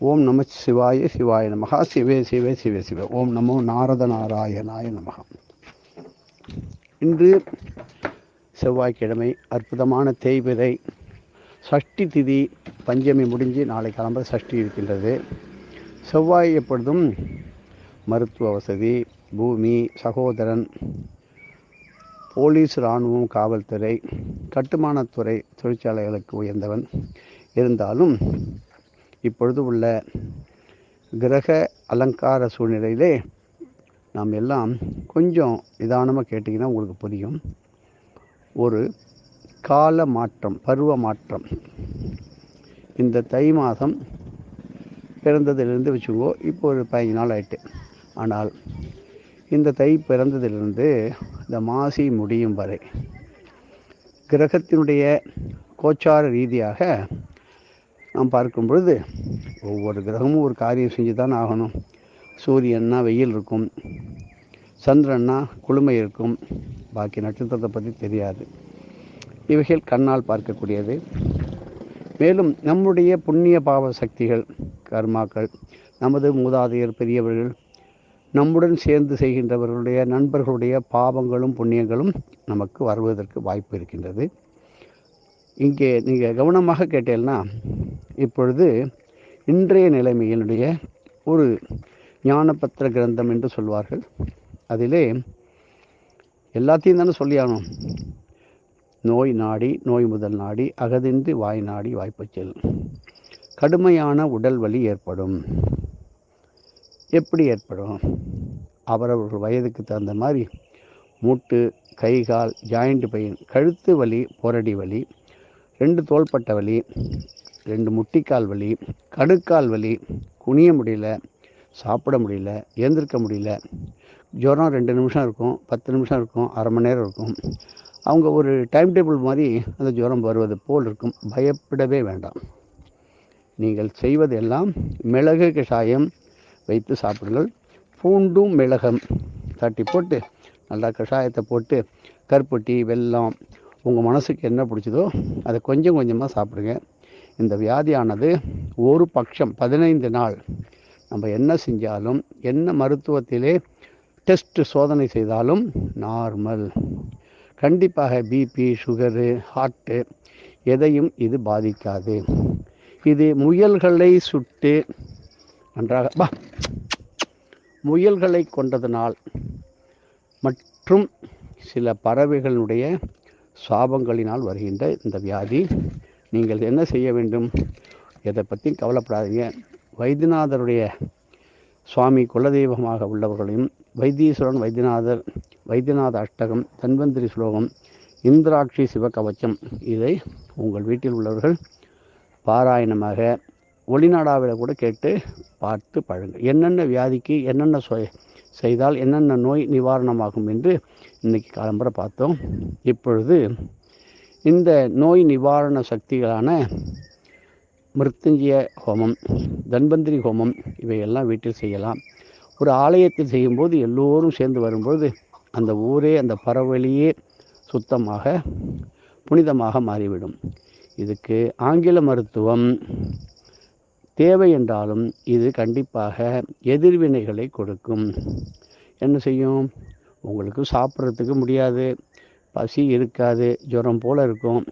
ஓம் நம சிவாய சிவாய நமகா. சிவே சிவே சிவே சிவ. ஓம் நமோ நாரத நாராயணாய நமகா. இன்று செவ்வாய்க்கிழமை அற்புதமான தேய்பிறை சஷ்டி திதி பஞ்சமி முடிஞ்சு நாளை கிளம்ப சஷ்டி இருக்கின்றது. செவ்வாய் எப்பொழுதும் மருத்துவ வசதி பூமி சகோதரன் போலீஸ் இராணுவம் காவல்துறை கட்டுமானத்துறை தொழிற்சாலைகளுக்கு உயர்ந்தவன் இருந்தாலும் இப்பொழுது உள்ள கிரக அலங்கார சூழ்நிலையிலே நாம் எல்லாம் கொஞ்சம் நிதானமாக கேட்டிங்கன்னா உங்களுக்கு புரியும். ஒரு கால மாற்றம் பருவ மாற்றம். இந்த தை மாதம் பிறந்ததிலிருந்து வச்சுக்கோ இப்போ ஒரு பதினஞ்சு நாள் ஆயிட்டு. ஆனால் இந்த தை பிறந்ததிலிருந்து இந்த மாசி முடியும் வரை கிரகத்தினுடைய கோச்சார ரீதியாக நாம் பார்க்கும் பொழுது ஒவ்வொரு கிரகமும் ஒரு காரியம் செஞ்சு தான் ஆகணும் சூரியன்னா வெயில் இருக்கும். சந்திரன்னா குளுமை இருக்கும். பாக்கி நட்சத்திரத்தை பற்றி தெரியாது. இவைகள் கண்ணால் பார்க்கக்கூடியது. மேலும் நம்முடைய புண்ணிய பாவ சக்திகள் கர்மாக்கள் நமது மூதாதையர் பெரியவர்கள் நம்முடன் சேர்ந்து செய்கின்றவர்களுடைய நண்பர்களுடைய பாவங்களும் புண்ணியங்களும் நமக்கு வருவதற்கு வாய்ப்பு இருக்கின்றது. இங்கே நீங்கள் கவனமாக கேட்டீங்கன்னா இப்பொழுது இன்றைய நிலைமையினுடைய ஒரு ஞானபத்திர கிரந்தம் என்று சொல்வார்கள். அதிலே எல்லாத்தையும் தானே சொல்லியானோம் நோய் நாடி நோய் முதல் நாடி அகதின்றி வாய் நாடி வாய்ப்புச்சல் கடுமையான உடல் வலி ஏற்படும். எப்படி ஏற்படும்? அவரவர்கள் வயதுக்கு தகுந்த மாதிரி மூட்டு கை கால் ஜாயிண்ட் பெயின் கழுத்து வலி புரடி வலி ரெண்டு தோள்பட்ட வலி ரெண்டு முட்டிக்கால் வலி கடுக்கால் வலி குனிய முடியல சாப்பிட முடியல ஏந்திருக்க முடியல. ஜுரம் ரெண்டு நிமிஷம் இருக்கும் பத்து நிமிஷம் இருக்கும் அரை மணி நேரம் இருக்கும். அவங்க ஒரு டைம் டேபிள் மாதிரி அந்த ஜுரம் வருவது போல் இருக்கும். பயப்படவே வேண்டாம். நீங்கள் செய்வது எல்லாம் மிளகு கஷாயம் வைத்து சாப்பிடுங்கள். பூண்டும் மிளகம். தட்டி போட்டு நல்லா கஷாயத்தை போட்டு கருப்பட்டி வெல்லம் உங்கள் மனசுக்கு என்ன பிடிச்சதோ அதை கொஞ்சம் கொஞ்சமாக சாப்பிடுங்க. இந்த வியாதியானது ஒரு பட்சம் பதினைந்து நாள் நம்ம என்ன செஞ்சாலும் என்ன மருத்துவத்திலே டெஸ்ட் சோதனை செய்தாலும் நார்மல் கண்டிப்பாக பிபி சுகரு ஹார்ட்டு எதையும் இது பாதிக்காது. இது முயல்களை சுட்டு நன்றாக பா முயல்களை கொண்டதனால் மற்றும் சில பறவைகளுடைய சாபங்களினால் வருகின்ற இந்த வியாதி. நீங்கள் என்ன செய்ய வேண்டும்? எதை பற்றியும் கவலைப்படாதீங்க. வைத்தியநாதருடைய சுவாமி குலதெய்வமாக உள்ளவர்களையும் வைத்தீஸ்வரன் வைத்தியநாதர் வைத்தியநாத அஷ்டகம் தன்வந்திரி ஸ்லோகம் இந்திராட்சி சிவகவச்சம் இதை உங்கள் வீட்டில் உள்ளவர்கள் பாராயணமாக ஒளிநாடாவில் கூட கேட்டு பார்த்து பழங்க என்னென்ன வியாதிக்கு என்னென்ன செய்தால் என்னென்ன நோய் நிவாரணமாகும் என்று இன்றைக்கி காலம்புரை பார்த்தோம். இப்பொழுது இந்த நோய் நிவாரண சக்திகளான மிருத்துஞ்சய ஹோமம் தன்வந்திரி ஹோமம் இவையெல்லாம் வீட்டில் செய்யலாம். ஒரு ஆலயத்தில் செய்யும்போது எல்லோரும் சேர்ந்து வரும்போது அந்த ஊரே அந்த பறவழியே சுத்தமாக புனிதமாக மாறிவிடும். இதுக்கு ஆங்கில மருத்துவம் தேவை என்றாலும் இது கண்டிப்பாக எதிர்வினைகளை கொடுக்கும். என்ன செய்யும்? உங்களுக்கு சாப்பிட்றதுக்கு முடியாது. பசி இருக்காது. ஜுரம் போல் இருக்கும்.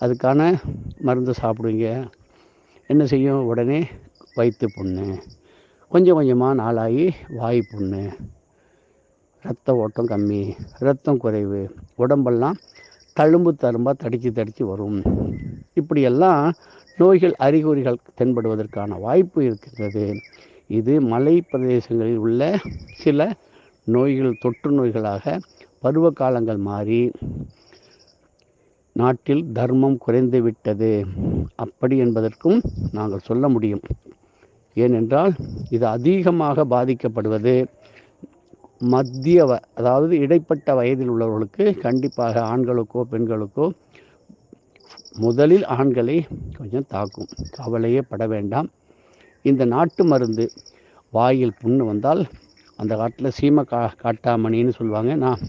அதுக்கான மருந்து சாப்பிடுவீங்க. என்ன செய்யும்? உடனே வயிற்று புண்ணு. கொஞ்சம் கொஞ்சமாக நாளாகி வாய் புண்ணு. ரத்த ஓட்டம் கம்மி. ரத்தம் குறைவு. உடம்பெல்லாம் தழும்பு தழும்பாக தடித்து தடித்து வரும். இப்படியெல்லாம் நோய்கள் அறிகுறிகள் தென்படுவதற்கான வாய்ப்பு இருக்கின்றது இது மலை பிரதேசங்களில் உள்ள சில நோய்கள் தொற்று நோய்களாக பருவ காலங்கள் மாறி நாட்டில் தர்மம் குறைந்து விட்டது. அப்படி என்பதற்கும் நாங்கள் சொல்ல முடியும். ஏனென்றால் இது அதிகமாக பாதிக்கப்படுவது மத்திய வ அதாவது இடைப்பட்ட வயதில் உள்ளவர்களுக்கு கண்டிப்பாக ஆண்களுக்கோ பெண்களுக்கோ முதலில் ஆண்களை கொஞ்சம் தாக்கும். கவலையே பட வேண்டாம். இந்த நாட்டு மருந்து வாயில் புண்ணு வந்தால் அந்த காட்டில் சீம கா காட்டாமணின்னு சொல்லுவாங்க. நான்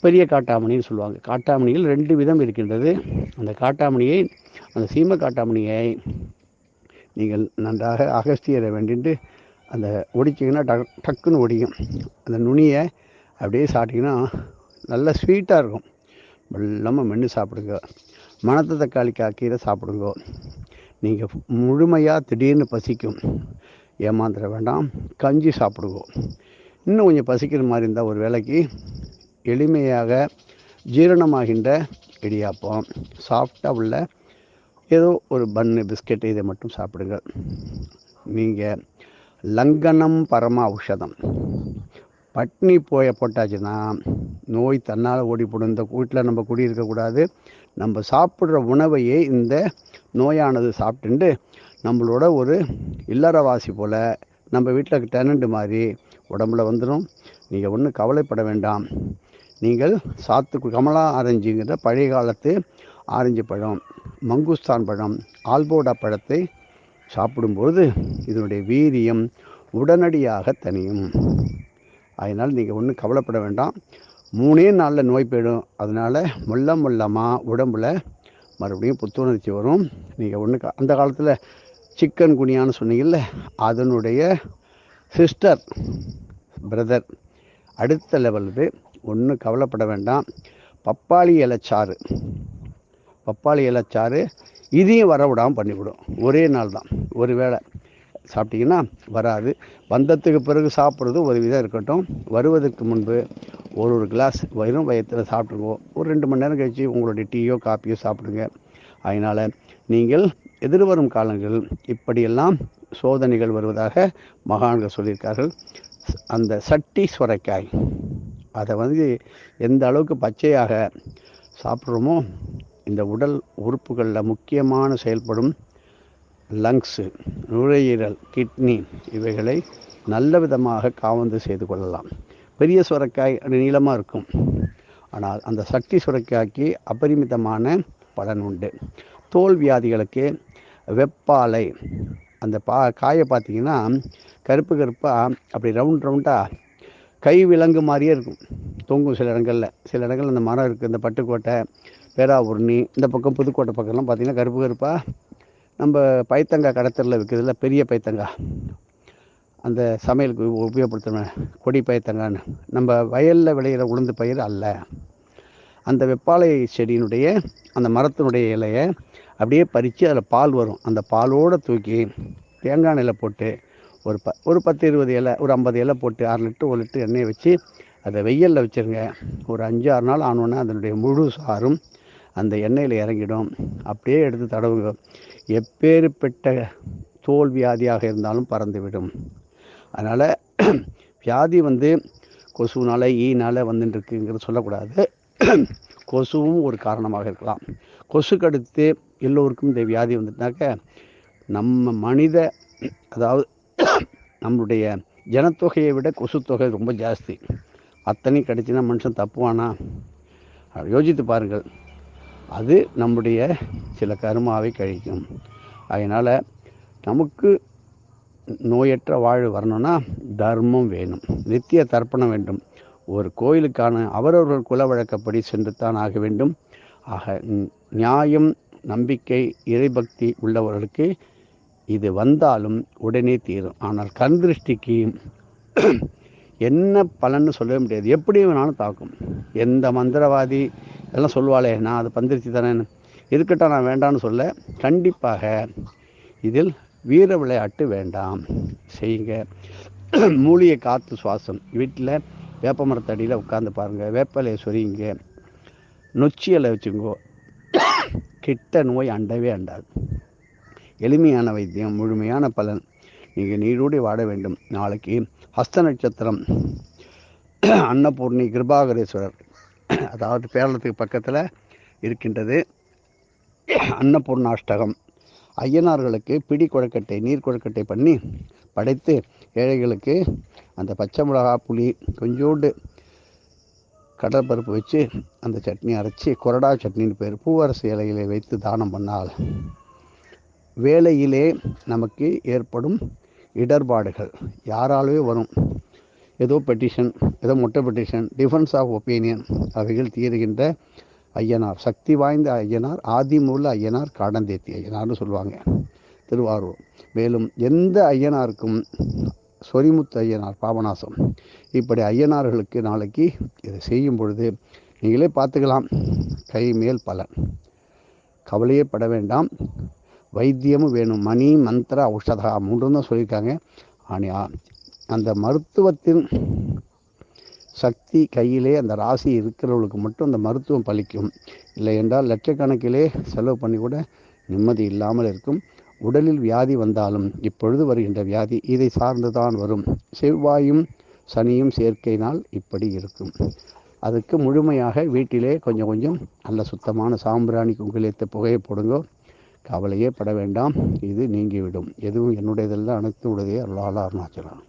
பெரிய காட்டாமணின்னு சொல்லுவாங்க. காட்டாமணியில் ரெண்டு விதம் இருக்கின்றது. அந்த காட்டாமணியை அந்த சீம காட்டாமணியை நீங்கள் நன்றாக அகஸ்தியரை வேண்டிட்டு அந்த ஒடிச்சிங்கன்னா டக் டக்குன்னு ஒடிக்கும். அந்த நுனியை அப்படியே சாப்பிட்டிங்கன்னா நல்லா ஸ்வீட்டாக இருக்கும். வெள்ளமாக மென்று சாப்பிடுங்க. மணத்த தக்காளி காக்கீரை சாப்பிடுங்க. நீங்கள் முழுமையாக திடீர்னு பசிக்கும். ஏமாந்துட வேண்டாம். கஞ்சி சாப்பிடுவோம். இன்னும் கொஞ்சம் பசிக்கிற மாதிரி இருந்தால் ஒரு வேளைக்கு எளிமையாக ஜீரணமாகின்ற இடியாப்பம். சாஃப்டாக உள்ள ஏதோ ஒரு பன்னு பிஸ்கெட் இதை மட்டும் சாப்பிடுங்க நீங்கள் லங்கனம் பரம ஔஷதம். பட்னி போய போட்டாச்சுன்னா நோய் தன்னால் ஓடி போடும் இந்த வீட்டில் நம்ம குடியிருக்கக்கூடாது. நம்ம சாப்பிட்ற உணவையே இந்த நோயானது சாப்பிட்டுண்டு நம்மளோட ஒரு இல்லறவாசி போல் நம்ம வீட்டில் டெனண்ட் மாதிரி உடம்புல வந்துடும் நீங்கள் ஒன்றும் கவலைப்பட வேண்டாம். நீங்கள் சாத்து கமலா ஆரஞ்சுங்கிற பழைய காலத்து ஆரஞ்சு பழம் மங்குஸ்தான் பழம் ஆல்போடா பழத்தை சாப்பிடும்போது இதனுடைய வீரியம் உடனடியாக தனியும் அதனால் நீங்கள் ஒன்றும் கவலைப்பட வேண்டாம். மூணே நாளில் நோய் போயிடும். அதனால் முள்ள முள்ளமாக உடம்புல மறுபடியும் புத்துணர்ச்சி வரும். நீங்கள் ஒன்று அந்த காலத்தில் சிக்கன் குனியான்னு சொன்னீங்கல்ல அதனுடைய சிஸ்டர் பிரதர் அடுத்த லெவலுக்கு ஒன்றும் கவலைப்பட வேண்டாம். பப்பாளி இலைச்சாறு பப்பாளி இலைச்சாறு இதையும் வர விடாமல் பண்ணிவிடும். ஒரே நாள் தான். ஒரு வேளை சாப்பிட்டிங்கன்னா வராது. வந்ததுக்கு பிறகு சாப்பிட்றது ஒரு விதம் இருக்கட்டும். வருவதற்கு முன்பு ஒரு ஒரு கிளாஸ் வெறும் வயத்தில் சாப்பிடுங்க ஒரு ரெண்டு மணி நேரம் கழித்து உங்களுடைய டீயோ காப்பியோ சாப்பிடுங்க. அதனால் நீங்கள் எதிர்வரும் காலங்கள் இப்படியெல்லாம் சோதனைகள் வருவதாக மகான்கள் சொல்லியிருக்கார்கள். அந்த சட்டி சுரைக்காய் அதை வந்து எந்த அளவுக்கு பச்சையாக சாப்பிட்றோமோ இந்த உடல் உறுப்புகளில் முக்கியமான செயல்படும் லங்ஸு நுரையீரல் கிட்னி இவைகளை நல்ல விதமாக காவந்து செய்து கொள்ளலாம். பெரிய சுரைக்காய் நீளமாக இருக்கும். ஆனால் அந்த சக்தி சுரக்காய்க்கு அபரிமிதமான பலன் உண்டு. தோல் வியாதிகளுக்கு வெப்பாலை அந்த பா காயை பார்த்தீங்கன்னா கருப்பு கருப்பாக அப்படி ரவுண்ட் ரவுண்டாக கை விலங்கு மாதிரியே இருக்கும். தொங்கும் சில இடங்களில். சில இடங்களில் அந்த மரம் இருக்குது இந்த பட்டுக்கோட்டை பேராவூர்ணி இந்த பக்கம் புதுக்கோட்டை பக்கம்லாம் பார்த்தீங்கன்னா கருப்பு கருப்பாக நம்ம பைத்தங்காய் கடத்தலில் விற்கிறதுல பெரிய பைத்தங்காய். அந்த சமையலுக்கு உபயோகப்படுத்துன கொடி பயத்தங்கான்னு நம்ம வயலில் விளையிற உளுந்து பயிர் அல்ல. அந்த வெப்பாலை செடியினுடைய அந்த மரத்தினுடைய இலையை அப்படியே பறித்து அதில் பால் வரும். அந்த பாலோடு தூக்கி தேங்காய் எண்ணெயில் போட்டு ஒரு ப ஒரு பத்து இருபது இலை ஒரு ஐம்பது இலை போட்டு அரை லிட்டர் ஒரு லிட்டர் எண்ணெயை வச்சு அதை வெயிலில் வச்சுருங்க. ஒரு அஞ்சு ஆறு நாள் ஆனோன்னே அதனுடைய முழு சாரும் அந்த எண்ணெயில் இறங்கிடும். அப்படியே எடுத்து தடவுங்க. எப்பேறுப்பட்ட தோல் வியாதியாக இருந்தாலும் பறந்துவிடும். அதனால் வியாதி வந்து கொசுனால் ஈனால் வந்துட்டுருக்குங்கிறது சொல்லக்கூடாது. கொசுவும் ஒரு காரணமாக இருக்கலாம். கொசுக்கு அடுத்து எல்லோருக்கும் இந்த வியாதி வந்துட்டாக்க நம்ம மனித அதாவது நம்மளுடைய ஜனத்தொகையை விட கொசு தொகை ரொம்ப ஜாஸ்தி. அத்தனையும் கிடச்சின்னா மனுஷன் தப்புவானா? யோசித்து பாருங்கள். அது நம்முடைய சில கருமாவை கழிக்கும். அதனால் நமக்கு நோயற்ற வாழ்வு வரணும்னா தர்மம் வேணும். நித்திய தர்ப்பணம் வேண்டும். ஒரு கோயிலுக்கான அவரவர்கள் குல வழக்கப்படி சென்றுத்தான் ஆக வேண்டும். ஆக நியாயம் நம்பிக்கை இறைபக்தி உள்ளவர்களுக்கு இது வந்தாலும் உடனே தீரும். ஆனால் கண் திருஷ்டிக்கு என்ன பலன்னு சொல்லவே முடியாது. எப்படி வேணாலும் தாக்கும். எந்த மந்திரவாதி எல்லாம் சொல்லுவாளே நான் அதை பந்திரிச்சு தானேன்னு. இருக்கட்டும் நான் வேண்டான்னு சொல்ல. கண்டிப்பாக இதில் வீர விளையாட்டு வேண்டாம். செய்யுங்க. மூலிகை காற்று சுவாசம். வீட்டில் வேப்ப மரத்தடியில் உட்காந்து பாருங்கள் வேப்பலையை சொரியுங்க. நொச்சியலை வச்சுங்கோ. கிட்ட நோய் அண்டவே அண்டாது. எளிமையான வைத்தியம் முழுமையான பலன். நீங்கள் நீரோடி வாட வேண்டும். நாளைக்கு ஹஸ்த நட்சத்திரம். அன்னபூர்ணி கிருபாகரேஸ்வரர். அதாவது பேரளத்துக்கு பக்கத்தில் இருக்கின்றது அன்னபூர்ணாஷ்டகம். ஐயனார்களுக்கு பிடி குழக்கட்டை நீர் குழக்கட்டை பண்ணி படைத்து ஏழைகளுக்கு அந்த பச்சை மிளகா புளி கொஞ்சோண்டு கடற்பருப்பு வச்சு அந்த சட்னி அரைச்சி கொரடா சட்னின்னு பேர். பூவரசு இலைகளை வைத்து தானம் பண்ணால் வேலையிலே நமக்கு ஏற்படும் இடர்பாடுகள் யாராலவே வரும். ஏதோ பெட்டிஷன் ஏதோ மொட்டை பெட்டிஷன் டிஃபரன்ஸ் ஆஃப் ஒப்பீனியன் அவைகள் தீருகின்ற ஐயனார் சக்தி வாய்ந்த ஐயனார் ஆதிமூல ஐயனார் காடந்தேத்தி ஐயனார்னு சொல்லுவாங்க திருவாரூர். மேலும் எந்த ஐயனாருக்கும் சொரிமுத்து ஐயனார் பாபநாசம். இப்படி ஐயனார்களுக்கு நாளைக்கு இதை செய்யும் பொழுது நீங்களே பார்த்துக்கலாம். கை மேல் பலன் கவலையே பட வேண்டாம். வைத்தியமும் வேணும். மணி மந்திர ஔஷதா மூன்றும் தான் சொல்லியிருக்காங்க. ஆனால் அந்த மருத்துவத்தின் சக்தி கையிலே அந்த ராசி இருக்கிறவங்களுக்கு மட்டும் அந்த மருத்துவம் பலிக்கும். இல்லை என்றால் லட்சக்கணக்கிலே செலவு பண்ணி கூட நிம்மதி இல்லாமல் இருக்கும். உடலில் வியாதி வந்தாலும் இப்பொழுது வருகின்ற வியாதி இதை சார்ந்துதான் வரும். செவ்வாயும் சனியும் சேர்க்கையினால் இப்படி இருக்கும். அதுக்கு முழுமையாக வீட்டிலே கொஞ்சம் கொஞ்சம் நல்ல சுத்தமான சாம்பிராணி குங்குலியத்தை புகையை போடுங்கோ. கவலையே பட வேண்டாம். இது நீங்கிவிடும். எதுவும் என்னுடையதெல்லாம் அனைத்து உடையதே அருளாள அருணாச்சலம்